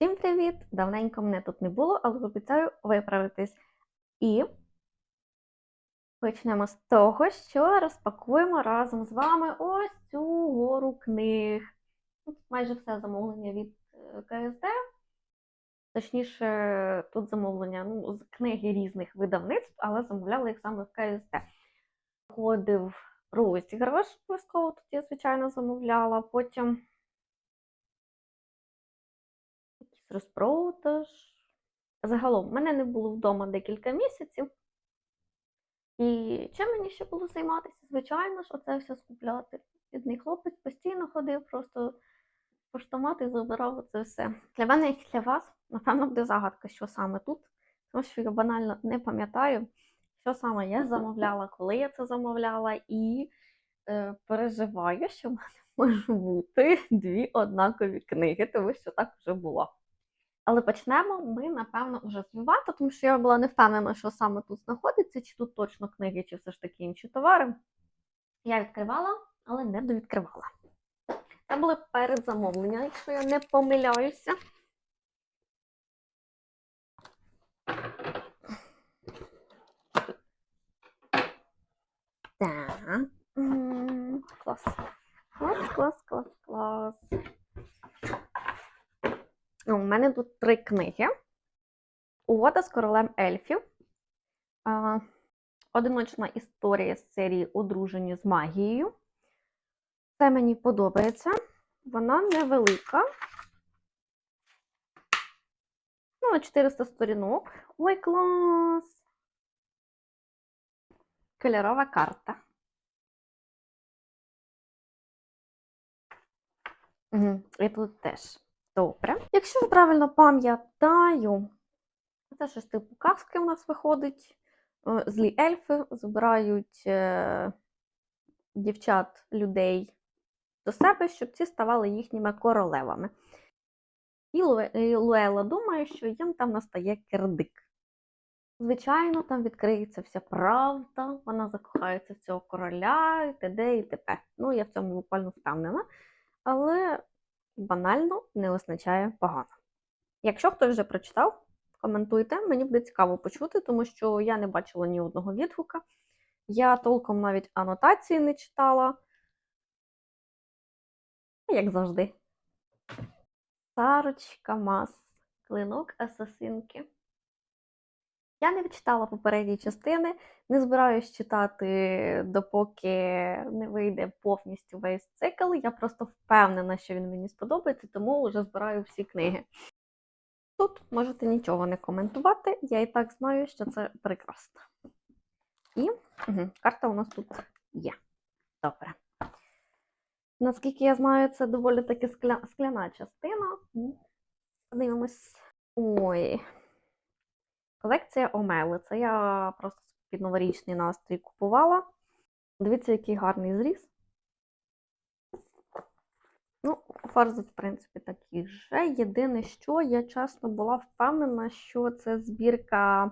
Всім привіт! Давненько мене тут не було, але обіцяю виправитись. І почнемо з того, що розпакуємо разом з вами ось цю гору книг. Тут майже все замовлення від е, КСД. Точніше, тут замовлення ну, з книги різних видавництв, але замовляли їх саме в КСД. Ходив розіграш, обов'язково тут я, звичайно, замовляла. Потім розпродаж. Загалом, мене не було вдома декілька місяців. І чим мені ще було займатися? Звичайно ж, оце все скупляти. Бідний хлопець постійно ходив, просто в поштомат і забирав оце все. Для мене, як для вас, напевно, буде загадка, що саме тут, тому що я банально не пам'ятаю, що саме я замовляла, коли я це замовляла, і е, переживаю, що в мене може бути дві однакові книги, тому що так вже було. Але почнемо ми, напевно, вже з Вівата, тому що я була не впевнена, що саме тут знаходиться, чи тут точно книги, чи все ж таки інші товари. Я відкривала, але не довідкривала. Це були передзамовлення, якщо я не помиляюся. Так. Клас. Клас, клас, клас, клас. У мене тут три книги. Угода з королем ельфів. Одиночна історія з серії Одружені з магією. Це мені подобається. Вона невелика. Ну, на 400 сторінок. Ой, клас! Кольорова карта. Угу. І тут теж. Добре. Якщо я правильно пам'ятаю, це щось типу казки у нас виходить. Е, Злі ельфи збирають е, дівчат, людей до себе, щоб ці ставали їхніми королевами. І Луела думає, що їм там настає кирдик. Звичайно, там відкриється вся правда, вона закохається в цього короля, і т.д. і т.п. Ну, я в цьому буквально впевнена. Але банально не означає погано. Якщо хтось вже прочитав, коментуйте, мені буде цікаво почути, тому що я не бачила ні одного відгука. Я толком навіть анотації не читала. Як завжди. Сарочка Мас. Клинок асасинки. Я не відчитала попередні частини, не збираюсь читати, допоки не вийде повністю весь цикл. Я просто впевнена, що він мені сподобається, тому вже збираю всі книги. Тут можете нічого не коментувати, я і так знаю, що це прекрасно. І угу, карта у нас тут є. Добре. Наскільки я знаю, це доволі таки скля... скляна частина. Подивимось. Ой. Колекція Омели. Це я просто під новорічний настрій купувала. Дивіться, який гарний зріз. Ну, фарзи, в принципі, такі же. Єдине, що я чесно була впевнена, що це збірка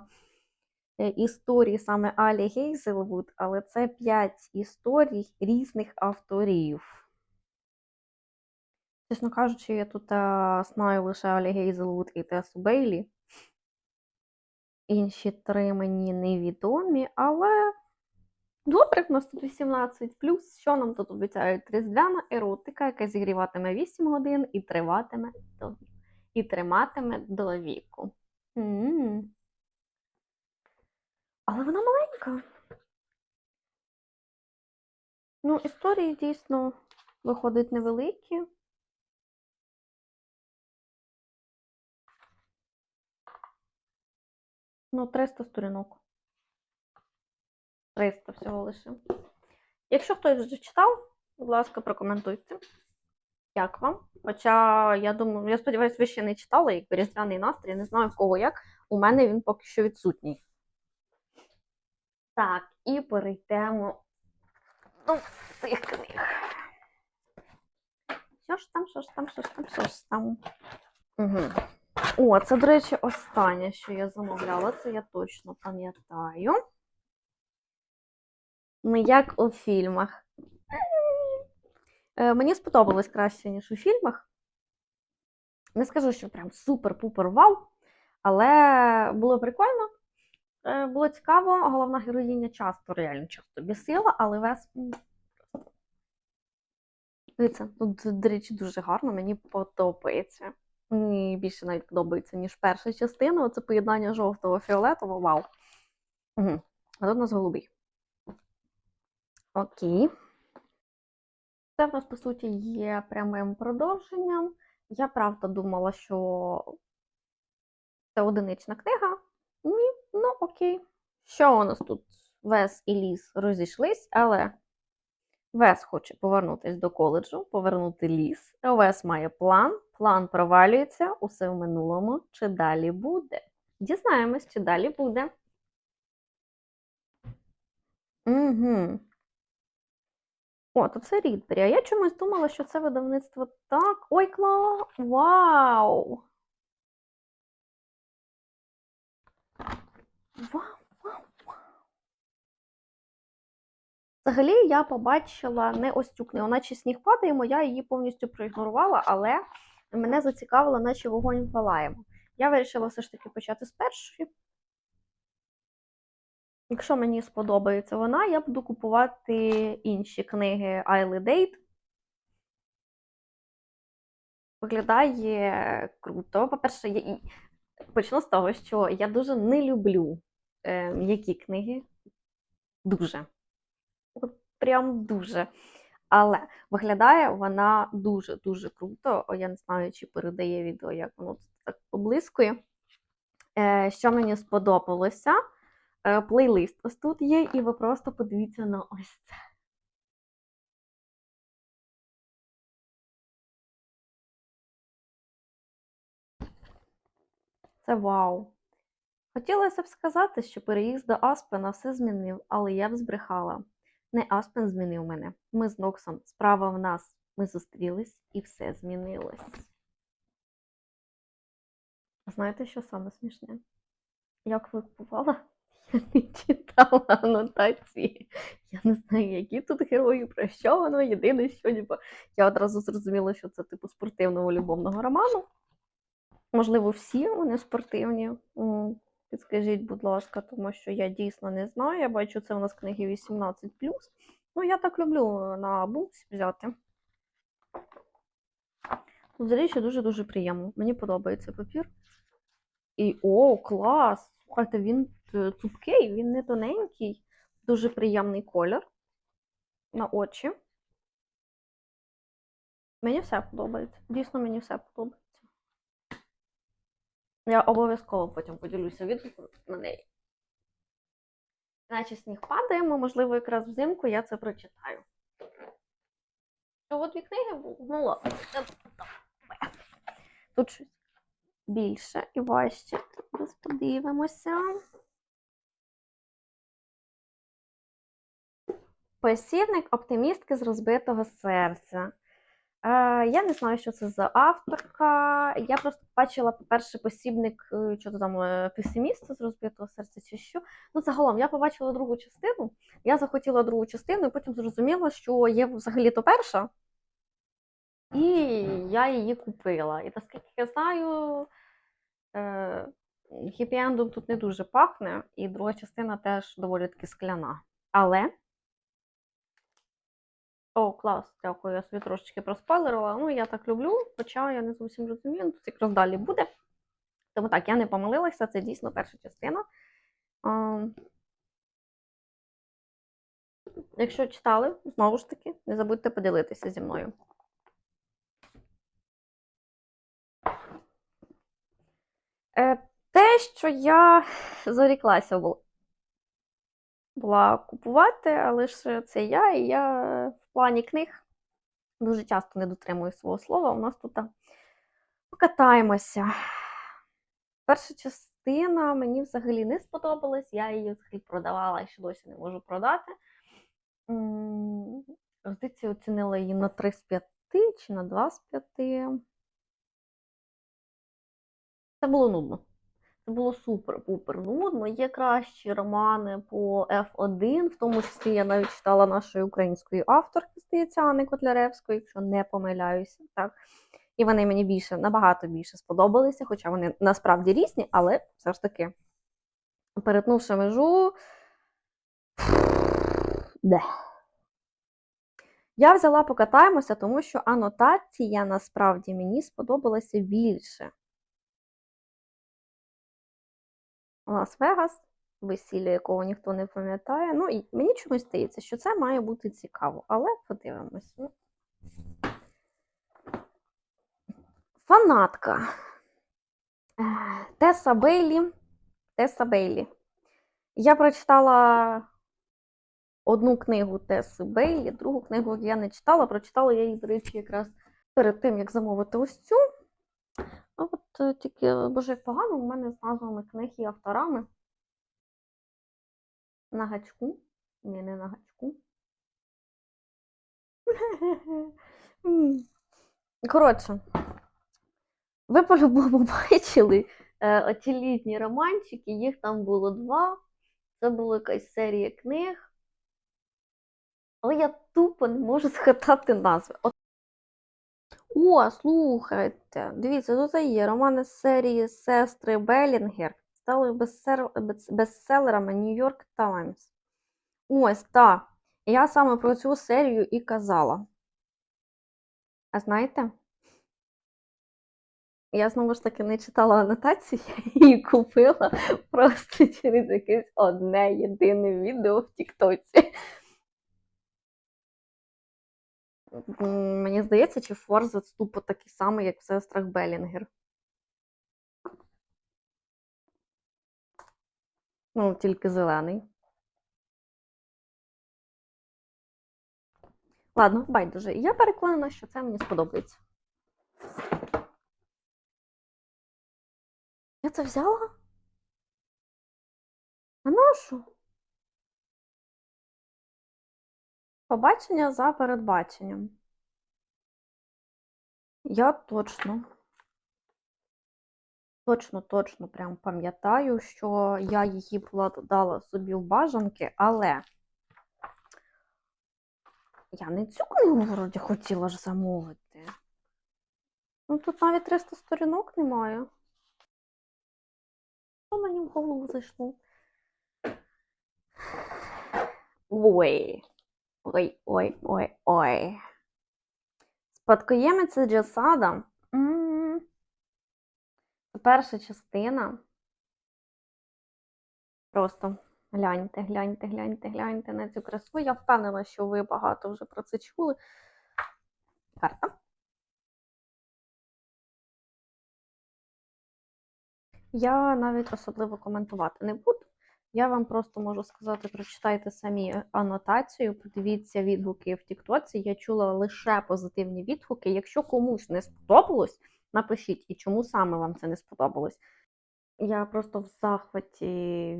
е, історій саме Алі Гейзелвуд, але це 5 історій різних авторів. Чесно кажучи, я тут а, знаю лише Алі Гейзелвуд і Тесу Бейлі. Інші три мені невідомі, але добре, в нас тут 18 Що нам тут обіцяють? Різдвяна еротика, яка зігріватиме 8 годин і триватиме до. І триматиме до віку. М. Але вона маленька. Ну, історії дійсно виходять невеликі. Ну, 300 сторінок. 300 всього лише. Якщо хтось вже читав, будь ласка, прокоментуйте. Як вам? Хоча, я думаю, я сподіваюся, ви ще не читали, як різдвяний настрій, не знаю в кого як. У мене він поки що відсутній. Так, і перейдемо до цих книг. Що ж там, що ж там, що ж там, що ж там. Угу. О, це, до речі, останнє, що я замовляла, це я точно пам'ятаю. Ну, як у фільмах. Е, Мені сподобалось краще, ніж у фільмах. Не скажу, що прям супер-пупер вау, але було прикольно. Е, Було цікаво, головна героїня часто, реально часто бісила, але вес. Дивіться, тут, до речі, дуже гарно, мені подобається. Мені більше навіть подобається, ніж перша частина. Оце поєднання жовтого фіолетового. Вау. Угу. А тут у нас голубий. Окей. Це в нас, по суті, є прямим продовженням. Я правда думала, що це одинична книга. Ні, ну окей. Що у нас тут? Вес і ліс розійшлись, але Вес хоче повернутися до коледжу, повернути ліс. Вес має план, план провалюється, усе в минулому. Чи далі буде? Дізнаємось, чи далі буде. Угу. О, то це Рідбері. А я чомусь думала, що це видавництво так. Ой, кла! Вау! Вау, вау, вау. Взагалі, я побачила не ось цю книгу, наче сніг падаємо, я її повністю проігнорувала, але мене зацікавила, наче вогонь палаємо. Я вирішила все ж таки почати з першої. Якщо мені сподобається вона, я буду купувати інші книги Айли Дейт. Виглядає круто. По-перше, я почну з того, що я дуже не люблю е, книги. Дуже. От прям дуже. Але виглядає вона дуже-дуже круто. Я не знаю, чи передає відео, як воно так поблискує. Е, що мені сподобалося? Е, плейлист ось тут є, і ви просто подивіться на ось це. Це вау. Хотілося б сказати, що переїзд до Аспена все змінив, але я б збрехала. Не Аспен змінив мене. Ми з Ноксом. Справа в нас. Ми зустрілись і все змінилось. Знаєте, що саме смішне? Я коли купувала, я не читала анотації. Я не знаю, які тут герої, про що воно. Єдине, що ніби, я одразу зрозуміла, що це типу спортивного любовного роману. Можливо, всі вони спортивні. Підскажіть, будь ласка, тому що я дійсно не знаю. Я бачу, це у нас книги 18. Ну, я так люблю на букс взяти. Тут, речі, дуже-дуже приємно. Мені подобається папір. І о, клас! Слухайте, він е, цупкий, він не тоненький, дуже приємний колір на очі. Мені все подобається. Дійсно, мені все подобається. Я обов'язково потім поділюся відгуком на неї. Наче сніг падаємо, можливо, якраз взимку я це прочитаю. Всього дві книги було? Тут щось більше і важче. Зараз подивимося. Посібник оптимістки з розбитого серця. Е, я не знаю, що це за авторка. Я просто бачила, по-перше, посібник, е, що то там е, песиміста з розбитого серця чи що. Ну, загалом, я побачила другу частину, я захотіла другу частину, і потім зрозуміла, що є взагалі-то перша. І я її купила. І наскільки я знаю, хіпі-ендом тут не дуже пахне, і друга частина теж доволі таки скляна. Але. О, клас, дякую, я собі трошечки проспойлерила. Ну, я так люблю, хоча я не зовсім розумію, тут якраз далі буде. Тому так, я не помилилася, це дійсно перша частина. А, Якщо читали, знову ж таки, не забудьте поділитися зі мною. Е, Те, що я заріклася була, купувати, але ж це я, і я в плані книг дуже часто не дотримую свого слова. У нас тут покатаємося. Перша частина мені взагалі не сподобалась, я її взагалі продавала і ще досі не можу продати. Здається, оцінила її на 3 з 5 чи на 2 з 5. Це було нудно. Це було супер-пупер нудно. Є кращі романи по F1, в тому числі я навіть читала нашої української авторки, здається, Анни Котляревської, якщо не помиляюся. Так. І вони мені більше, набагато більше сподобалися, хоча вони насправді різні, але все ж таки, перетнувши межу. Де? Я взяла покатаємося, тому що анотація насправді мені сподобалася більше. Лас-Вегас, весілля, якого ніхто не пам'ятає. Ну, і мені чомусь здається, що це має бути цікаво, але подивимось. Ну. Фанатка. Теса Бейлі. Теса Бейлі. Я прочитала одну книгу Теси Бейлі, другу книгу я не читала, прочитала я її, до речі, якраз перед тим, як замовити ось цю. А от е, тільки, боже, як погано, у мене з назвами книг і авторами. На гачку. Ні, не на гачку. Коротше, ви по-любому бачили е, оті літні романчики, їх там було два. Це була якась серія книг. Але я тупо не можу згадати назви. О, слухайте, дивіться, тут є романи з серії Сестри Белінгер стали бестселерами York Times. Ось, так. Я саме про цю серію і казала. А знаєте? Я знову ж таки не читала анотацію, я її купила просто через якесь одне єдине відео в Тіктоці. Мені здається, чи Форзац тупо такий самий, як в сестрах Белінгер. Ну, тільки зелений. Ладно, байдуже. Я переконана, що це мені сподобається. Я це взяла? А нашу? Побачення за передбаченням. Я точно. Точно, точно прям пам'ятаю, що я її додала собі в бажанки, але я не цю книгу вроді хотіла ж замовити. Ну тут навіть 300 сторінок немає. Що мені в голову зайшло? Ой. Ой, ой, ой, ой. Спадкоємиця Джасада. Це перша частина. Просто гляньте, гляньте, гляньте, гляньте на цю красу. Я впевнена, що ви багато вже про це чули. Карта. Я навіть особливо коментувати не буду. Я вам просто можу сказати, прочитайте самі анотацію, подивіться відгуки в Тіктоці. Я чула лише позитивні відгуки. Якщо комусь не сподобалось, напишіть, і чому саме вам це не сподобалось. Я просто в захваті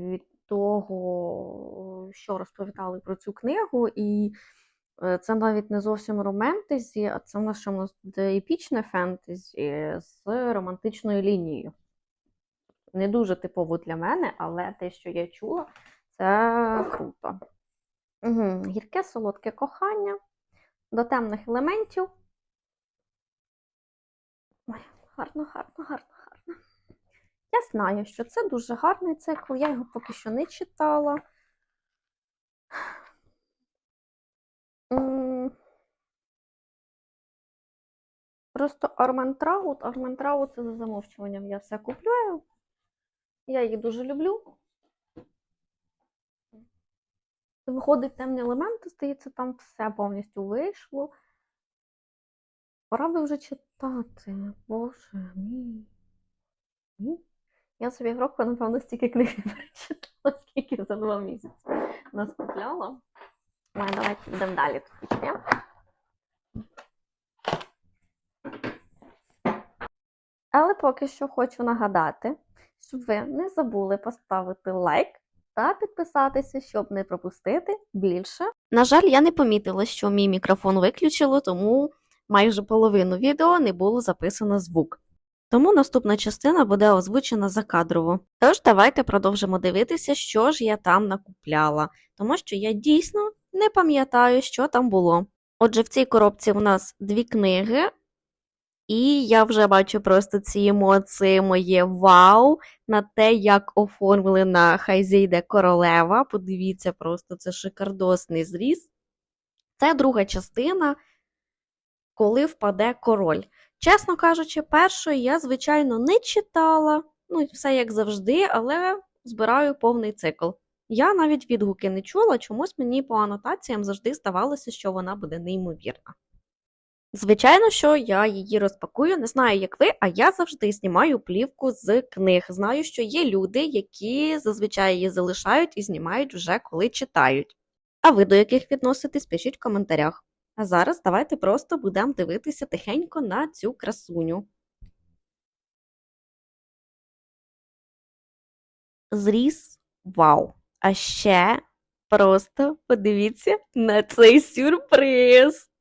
від того, що розповідали про цю книгу, і е, це навіть не зовсім романтезі, а це в нас епічне фентезі з романтичною лінією не дуже типово для мене, але те, що я чула, це круто. Угу. Гірке, солодке кохання до темних елементів. Ой, гарно, гарно, гарно, гарно. Я знаю, що це дуже гарний цикл, я його поки що не читала. Просто Арментраут, Арментраут це за замовчуванням я все купляю. Я її дуже люблю. Виходить темні елементи, здається, там все повністю вийшло. Пора би вже читати. Боже мій. Я собі в року, напевно, стільки книг перечитала, скільки за два місяці наскупляла. Ой, давайте йдемо далі. Але поки що хочу нагадати, щоб ви не забули поставити лайк та підписатися, щоб не пропустити більше. На жаль, я не помітила, що мій мікрофон виключило, тому майже половину відео не було записано звук. Тому наступна частина буде озвучена закадрово. Тож давайте продовжимо дивитися, що ж я там накупляла, тому що я дійсно не пам'ятаю, що там було. Отже, в цій коробці у нас дві книги, І я вже бачу просто ці емоції моє вау на те, як оформлена хай зійде королева. Подивіться, просто це шикардосний зріз. Це друга частина, коли впаде король. Чесно кажучи, першої я, звичайно, не читала. Ну, все як завжди, але збираю повний цикл. Я навіть відгуки не чула, чомусь мені по анотаціям завжди здавалося, що вона буде неймовірна. Звичайно, що я її розпакую, не знаю, як ви, а я завжди знімаю плівку з книг. Знаю, що є люди, які зазвичай її залишають і знімають вже коли читають. А ви до яких відноситесь, пишіть в коментарях. А зараз давайте просто будемо дивитися тихенько на цю красуню. Зріз вау! А ще просто подивіться на цей сюрприз.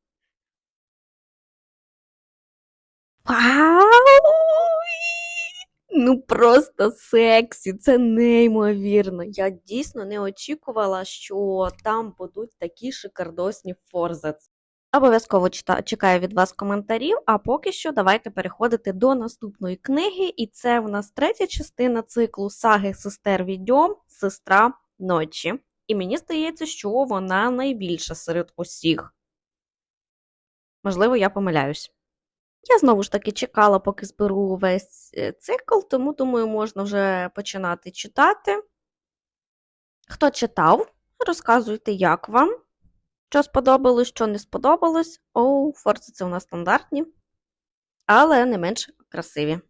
Вау! Ну просто сексі, це неймовірно. Я дійсно не очікувала, що там будуть такі шикардосні форзац. Обов'язково чекаю від вас коментарів, а поки що давайте переходити до наступної книги, і це в нас третя частина циклу саги Сестер Відьом, Сестра ночі. І мені здається, що вона найбільша серед усіх. Можливо, я помиляюсь. Я знову ж таки чекала, поки зберу весь е, цикл, тому думаю, можна вже починати читати. Хто читав, розказуйте, як вам. Що сподобалось, що не сподобалось. Оу, форси це у нас стандартні, але не менш красиві.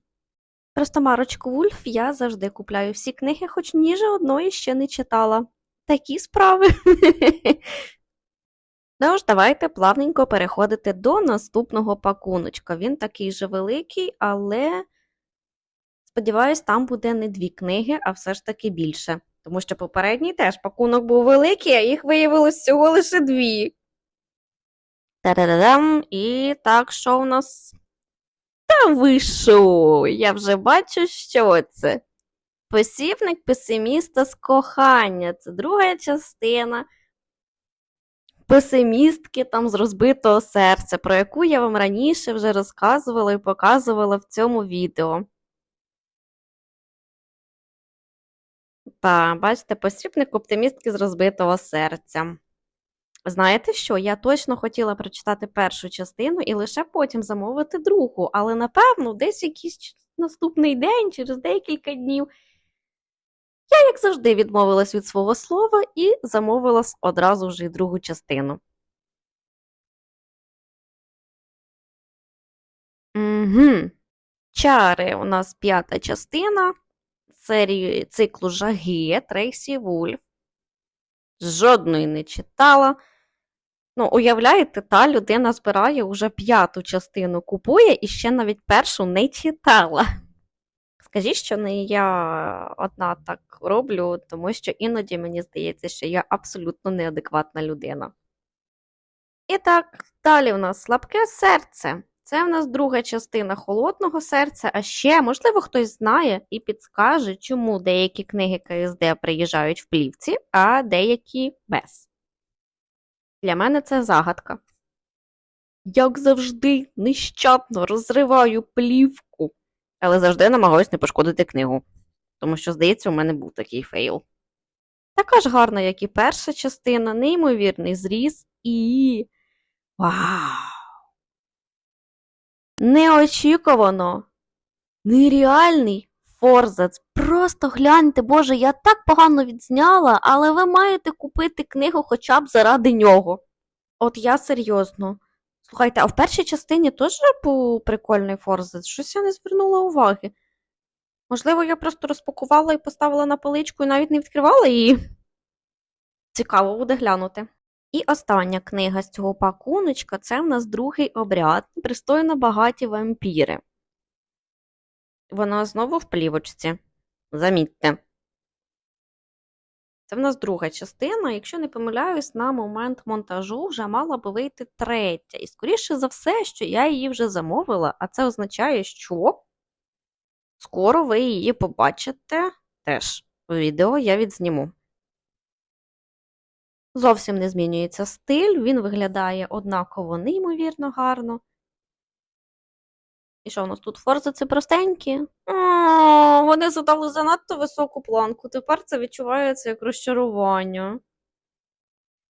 Просто Марочку Вульф я завжди купляю всі книги, хоч ні же одної ще не читала. Такі справи. Тож, давайте плавненько переходити до наступного пакуночка. Він такий же великий, але, сподіваюсь, там буде не дві книги, а все ж таки більше. Тому що попередній теж пакунок був великий, а їх виявилось всього лише дві. Та-да-дам! І так, що у нас? Та ви? Я вже бачу, що це. Посібник песиміста з кохання. Це друга частина песимістки там з розбитого серця, про яку я вам раніше вже розказувала і показувала в цьому відео. Та, бачите, посібник оптимістки з розбитого серця. Знаєте що? Я точно хотіла прочитати першу частину і лише потім замовити другу, але напевно, десь якийсь наступний день, через декілька днів. Я, як завжди, відмовилась від свого слова і замовила одразу вже й другу частину. Угу. Чари у нас п'ята частина серії циклу Жаги Трейсі Вульф. Жодної не читала. Ну, уявляєте, та людина збирає уже п'яту частину, купує і ще навіть першу не читала. Скажіть, що не я одна так роблю, тому що іноді мені здається, що я абсолютно неадекватна людина. І так, далі в нас слабке серце. Це в нас друга частина холодного серця, а ще, можливо, хтось знає і підскаже, чому деякі книги КСД приїжджають в плівці, а деякі без. Для мене це загадка. Як завжди, нещадно розриваю плівку, але завжди намагаюсь не пошкодити книгу, тому що, здається, у мене був такий фейл. Така ж гарна, як і перша частина, неймовірний зріз і. Вау! Неочікувано! Нереальний форзац. Просто гляньте, Боже, я так погано відзняла, але ви маєте купити книгу хоча б заради нього. От я серйозно. Слухайте, а в першій частині теж був прикольний форзац? Щось я не звернула уваги. Можливо, я просто розпакувала і поставила на поличку і навіть не відкривала її. Цікаво буде глянути. І остання книга з цього пакуночка це в нас другий обряд, пристойно багаті вампіри. Вона знову в плівочці. Замітьте. Це в нас друга частина. Якщо не помиляюсь, на момент монтажу вже мала би вийти третя. І скоріше за все, що я її вже замовила, а це означає, що скоро ви її побачите теж. Відео я відзніму. Зовсім не змінюється стиль, він виглядає однаково неймовірно гарно. І що в нас тут форзи це простенькі? О, вони задали занадто високу планку. Тепер це відчувається як розчарування.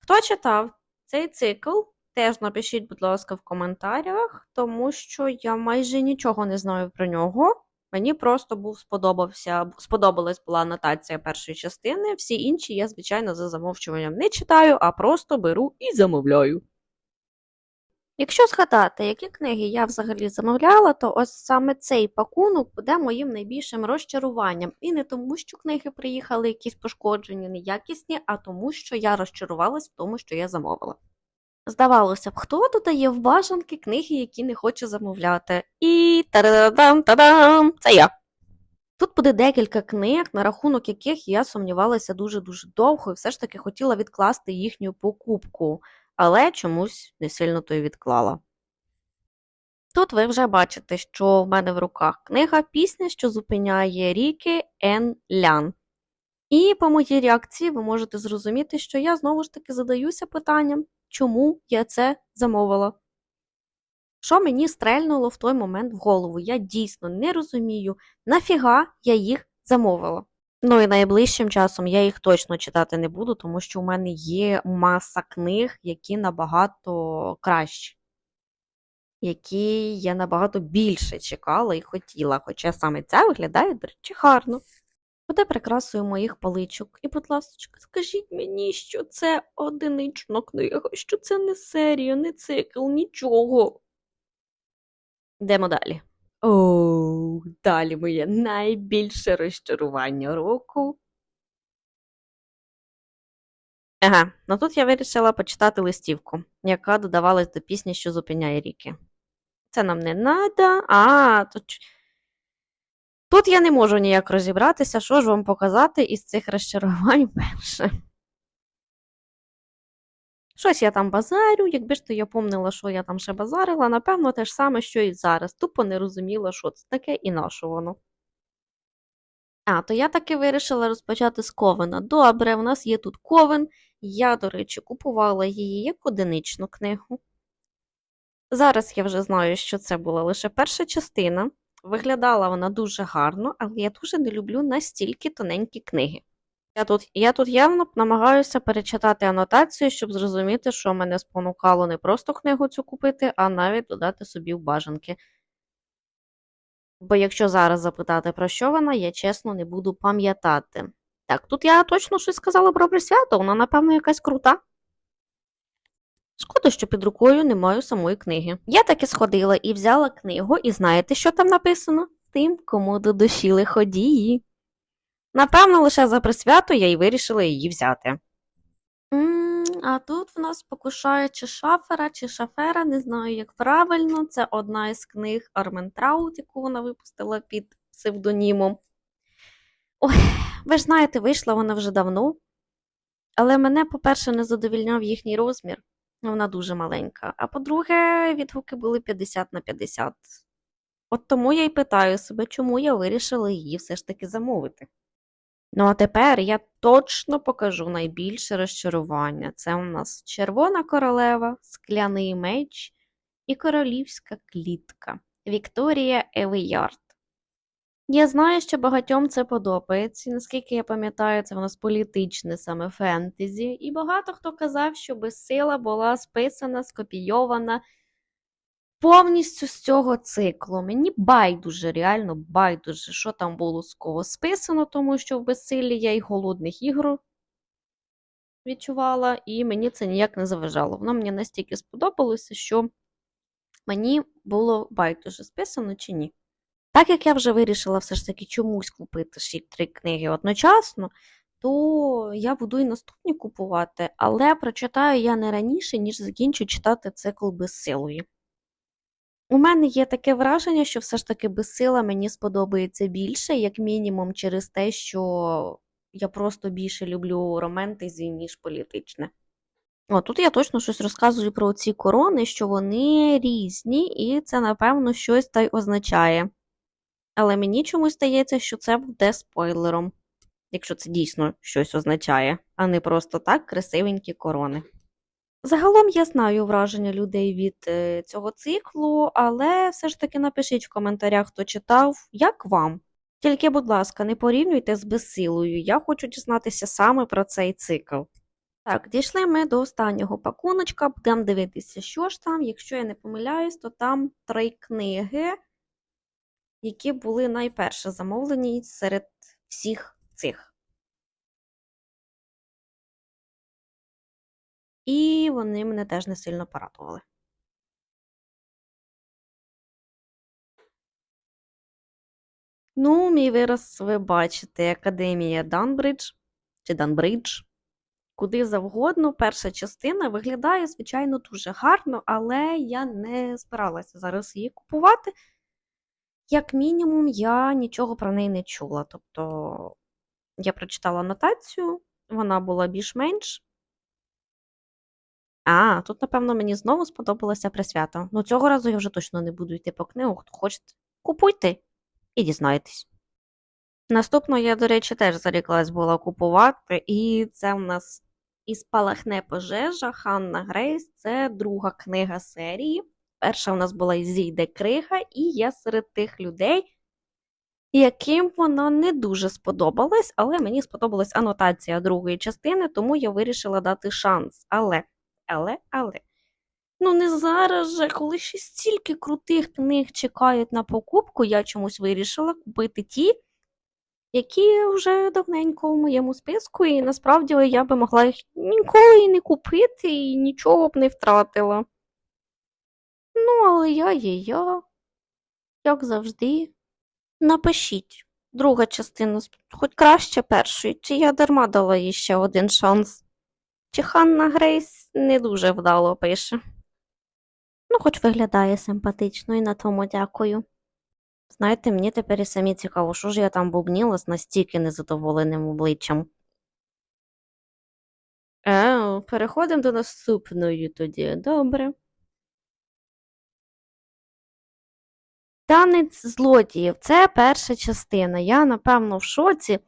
Хто читав цей цикл? Теж напишіть, будь ласка, в коментарях, тому що я майже нічого не знаю про нього. Мені просто був сподобався, сподобалась була анотація першої частини. Всі інші я, звичайно, за замовчуванням не читаю, а просто беру і замовляю. Якщо згадати, які книги я взагалі замовляла, то ось саме цей пакунок буде моїм найбільшим розчаруванням. І не тому, що книги приїхали якісь пошкоджені, неякісні, а тому, що я розчарувалась в тому, що я замовила. Здавалося б, хто додає в бажанки книги, які не хоче замовляти? І та-дам, та-дам, це я. Тут буде декілька книг, на рахунок яких я сумнівалася дуже-дуже довго і все ж таки хотіла відкласти їхню покупку, але чомусь не сильно то й відклала. Тут ви вже бачите, що в мене в руках книга пісня, що зупиняє ріки Ен Лян. І по моїй реакції ви можете зрозуміти, що я знову ж таки задаюся питанням, чому я це замовила. Що мені стрельнуло в той момент в голову? Я дійсно не розумію, нафіга я їх замовила. Ну і найближчим часом я їх точно читати не буду, тому що у мене є маса книг, які набагато кращі, які я набагато більше чекала і хотіла, хоча саме ця виглядає, до речі, гарно. Буде прикрасою моїх паличок. І, будь ласка, скажіть мені, що це одинична книга, що це не серія, не цикл, нічого. Йдемо далі. Оу, далі моє найбільше розчарування року. Ага, ну тут я вирішила почитати листівку, яка додавалась до пісні, що зупиняє ріки. Це нам не надо. А, тут. Тут я не можу ніяк розібратися, що ж вам показати із цих розчарувань перше. Щось я там базарю, якби ж то я помнила, що я там ще базарила, напевно, те ж саме, що і зараз. Тупо не розуміла, що це таке і на що воно. А, то я таки вирішила розпочати з ковена. Добре, у нас є тут ковен. Я, до речі, купувала її як одиничну книгу. Зараз я вже знаю, що це була лише перша частина. Виглядала вона дуже гарно, але я дуже не люблю настільки тоненькі книги. Я тут, я тут явно намагаюся перечитати анотацію, щоб зрозуміти, що мене спонукало не просто книгу цю купити, а навіть додати собі в бажанки. Бо якщо зараз запитати, про що вона, я чесно не буду пам'ятати. Так, тут я точно щось сказала про присвяту, вона, напевно, якась крута. Шкода, що під рукою не маю самої книги. Я таки сходила і взяла книгу, і знаєте, що там написано? Тим, кому до душі лиходії. Напевно, лише за присвяту я й вирішила її взяти. М, А тут в нас покушає чи шафера, чи шафера, не знаю, як правильно. Це одна із книг Армен Траут, яку вона випустила під псевдонімом. Ой, ви ж знаєте, вийшла вона вже давно. Але мене, по-перше, не задовільняв їхній розмір. Вона дуже маленька. А по-друге, відгуки були 50 на 50. От тому я й питаю себе, чому я вирішила її все ж таки замовити. Ну, а тепер я точно покажу найбільше розчарування. Це у нас Червона королева, Скляний меч і Королівська клітка Вікторія Евіярд. Я знаю, що багатьом це подобається, наскільки я пам'ятаю, це в нас політичне саме фентезі, і багато хто казав, що безсила була списана, скопійована повністю з цього циклу. Мені байдуже, реально байдуже, що там було з кого списано, тому що в безсилі я й голодних ігор відчувала, і мені це ніяк не заважало. Воно мені настільки сподобалося, що мені було байдуже списано чи ні. Так як я вже вирішила все ж таки чомусь купити ще три книги одночасно, то я буду і наступні купувати, але прочитаю я не раніше, ніж закінчу читати цикл безсилої. У мене є таке враження, що все ж таки безсила мені сподобається більше, як мінімум, через те, що я просто більше люблю романтизі, ніж політичне. О, тут я точно щось розказую про ці корони, що вони різні, і це, напевно, щось та й означає. Але мені чомусь здається, що це буде спойлером, якщо це дійсно щось означає, а не просто так красивенькі корони. Загалом я знаю враження людей від е, цього циклу, але все ж таки напишіть в коментарях, хто читав, як вам. Тільки, будь ласка, не порівнюйте з безсилою. Я хочу дізнатися саме про цей цикл. Так, дійшли ми до останнього пакуночка, будемо дивитися, що ж там. Якщо я не помиляюсь, то там три книги, які були найперше замовлені серед всіх цих. І вони мене теж не сильно порадували. Ну, мій вираз ви бачите, Академія Данбридж чи Данбридж. Куди завгодно. Перша частина виглядає, звичайно, дуже гарно, але я не збиралася зараз її купувати. Як мінімум, я нічого про неї не чула. Тобто, я прочитала анотацію, вона була більш-менш. А, тут, напевно, мені знову сподобалася присвята. Ну, цього разу я вже точно не буду йти по книгу. Хто хочете, купуйте і дізнаєтесь. Наступну я, до речі, теж заріклась була купувати, і це в нас і спалахне пожежа Ханна Грейс. Це друга книга серії. Перша в нас була Зійде Крига, і я серед тих людей, яким вона не дуже сподобалась, але мені сподобалась анотація другої частини, тому я вирішила дати шанс. Але, але, але. Ну, не зараз же, коли ще стільки крутих книг чекають на покупку, я чомусь вирішила купити ті, які вже давненько у моєму списку, і насправді я би могла їх ніколи і не купити, і нічого б не втратила. Ну, але я є я, як завжди. Напишіть, друга частина, хоч краще першої, чи я дарма дала їй ще один шанс. Чи Ханна Грейс не дуже вдало пише. Ну, хоч виглядає симпатично, і на тому дякую. Знаєте, мені тепер і самі цікаво, що ж я там бубніла з настільки незадоволеним обличчям. Е, переходимо до наступної тоді. Добре. Танець злодіїв це перша частина. Я, напевно, в шоці,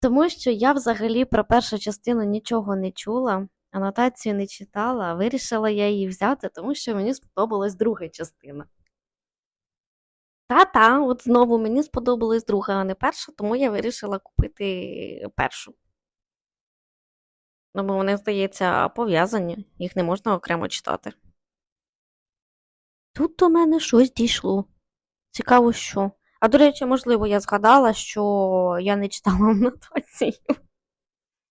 тому що я взагалі про першу частину нічого не чула, анотацію не читала, вирішила я її взяти, тому що мені сподобалась друга частина. Та-та, от знову мені сподобалась друга, а не перша, тому я вирішила купити першу. Бо вони, здається, пов'язані, їх не можна окремо читати. Тут до мене щось дійшло. Цікаво, що. А до речі, можливо, я згадала, що я не читала анотацію,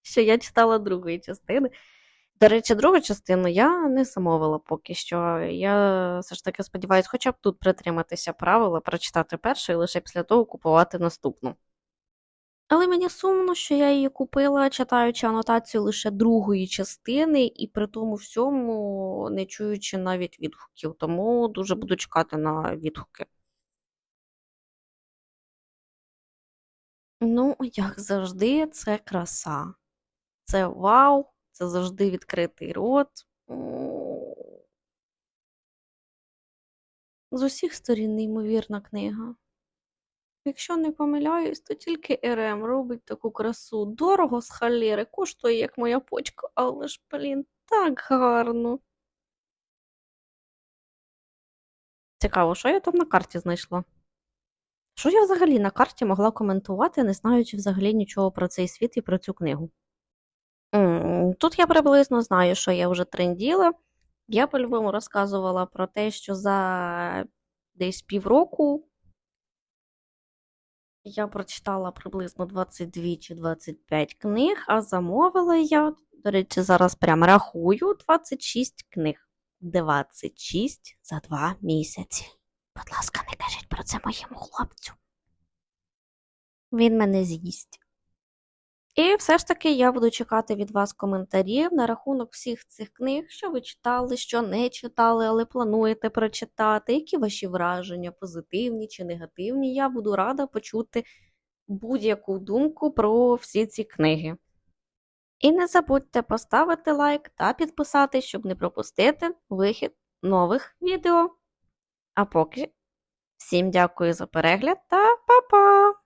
що я читала другої частини. До речі, другу частину я не замовила поки що. Я все ж таки сподіваюся, хоча б тут притриматися правила, прочитати першу і лише після того купувати наступну. Але мені сумно, що я її купила, читаючи анотацію лише другої частини, і при тому всьому не чуючи навіть відгуків, тому дуже буду чекати на відгуки. Ну, як завжди, це краса. Це вау, це завжди відкритий рот. З усіх сторін неймовірна книга. Якщо не помиляюсь, то тільки РМ робить таку красу. Дорого з халери, коштує, як моя почка, але ж, блін, так гарно. Цікаво, що я там на карті знайшла? Що я взагалі на карті могла коментувати, не знаючи взагалі нічого про цей світ і про цю книгу? Тут я приблизно знаю, що я вже тренділа. Я по-любому розказувала про те, що за десь півроку я прочитала приблизно 22 чи 25 книг, а замовила я, до речі, зараз прямо рахую 26 книг. 26 за 2 місяці. Будь ласка, не кажіть про це моєму хлопцю. Він мене з'їсть. І все ж таки я буду чекати від вас коментарів на рахунок всіх цих книг, що ви читали, що не читали, але плануєте прочитати, які ваші враження, позитивні чи негативні. Я буду рада почути будь-яку думку про всі ці книги. І не забудьте поставити лайк та підписатись, щоб не пропустити вихід нових відео. А поки всім дякую за перегляд та па-па!